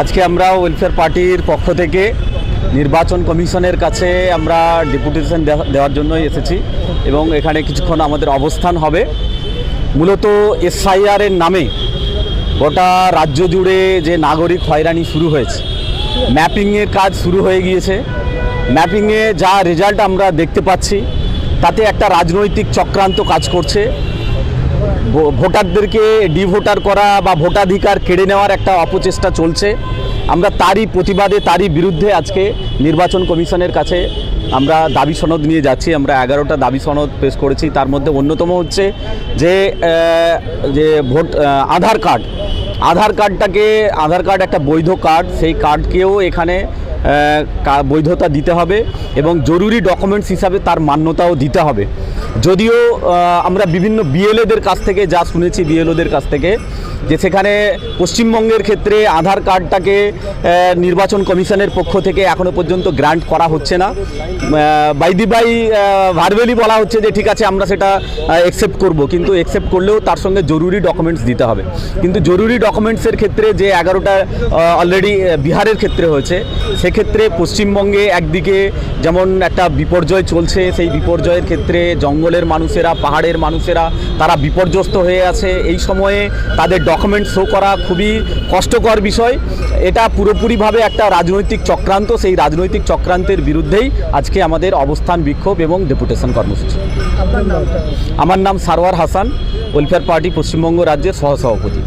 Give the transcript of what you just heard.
আজকে আমরা ওয়েলফেয়ার পার্টির পক্ষ থেকে নির্বাচন কমিশনের কাছে আমরা ডেপুটেশন দেওয়ার জন্যই এসেছি এবং এখানে কিছুক্ষণ আমাদের অবস্থান হবে। মূলত এসআইআরের নামে গোটা রাজ্য জুড়ে যে নাগরিক হয়রানি শুরু হয়েছে। ম্যাপিংয়ের কাজ শুরু হয়ে গিয়েছে। ম্যাপিংয়ে যা রেজাল্ট আমরা দেখতে পাচ্ছি, তাতে একটা রাজনৈতিক চক্রান্ত কাজ করছে। ভোটারদেরকে ডিভোটার করা বা ভোটাধিকার কেড়ে নেওয়ার একটা অপচেষ্টা চলছে। আমরা তারই প্রতিবাদে, তারই বিরুদ্ধে আজকে নির্বাচন কমিশনের কাছে আমরা দাবি সনদ নিয়ে যাচ্ছি। আমরা এগারোটা দাবি সনদ পেশ করেছি। তার মধ্যে অন্যতম হচ্ছে যে যে ভোট আধার কার্ড আধার কার্ডটাকে, আধার কার্ড একটা বৈধ কার্ড, সেই কার্ডকেও এখানে বৈধতা দিতে হবে এবং জরুরি ডকুমেন্টস হিসাবে তার মান্যতাও দিতে হবে। যদিও আমরা বিভিন্ন বিএলএদের কাছ থেকে যা শুনেছি বিএলওদের কাছ থেকে, যে সেখানে পশ্চিমবঙ্গের ক্ষেত্রে আধার কার্ডটাকে নির্বাচন কমিশনের পক্ষ থেকে এখনও পর্যন্ত গ্রান্ট করা হচ্ছে না। বাইদি বাই ভার্বেলি বলা হচ্ছে যে ঠিক আছে, আমরা সেটা অ্যাকসেপ্ট করব। কিন্তু অ্যাকসেপ্ট করলেও তার সঙ্গে জরুরি ডকুমেন্টস দিতে হবে। কিন্তু জরুরি ডকুমেন্টসের ক্ষেত্রে যে এগারোটা অলরেডি বিহারের ক্ষেত্রে হয়েছে, সেক্ষেত্রে পশ্চিমবঙ্গে একদিকে যেমন একটা বিপর্যয় চলছে, সেই বিপর্যয়ের ক্ষেত্রে জঙ্গলের মানুষেরা পাহাড়ের মানুষেরা তারা বিপর্যস্ত হয়ে আছে। এই সময়ে তাদের ডকুমেন্ট শো করা খুবই কষ্টকর বিষয়। এটা পুরোপুরিভাবে একটা রাজনৈতিক চক্রান্ত। সেই রাজনৈতিক চক্রান্তের বিরুদ্ধেই আজকে আমাদের অবস্থান বিক্ষোভ এবং ডেপুটেশন কর্মসূচি। আমার নাম সারোয়ার হাসান ওয়েলফেয়ার পার্টি পশ্চিমবঙ্গ রাজ্যের সহসভাপতি।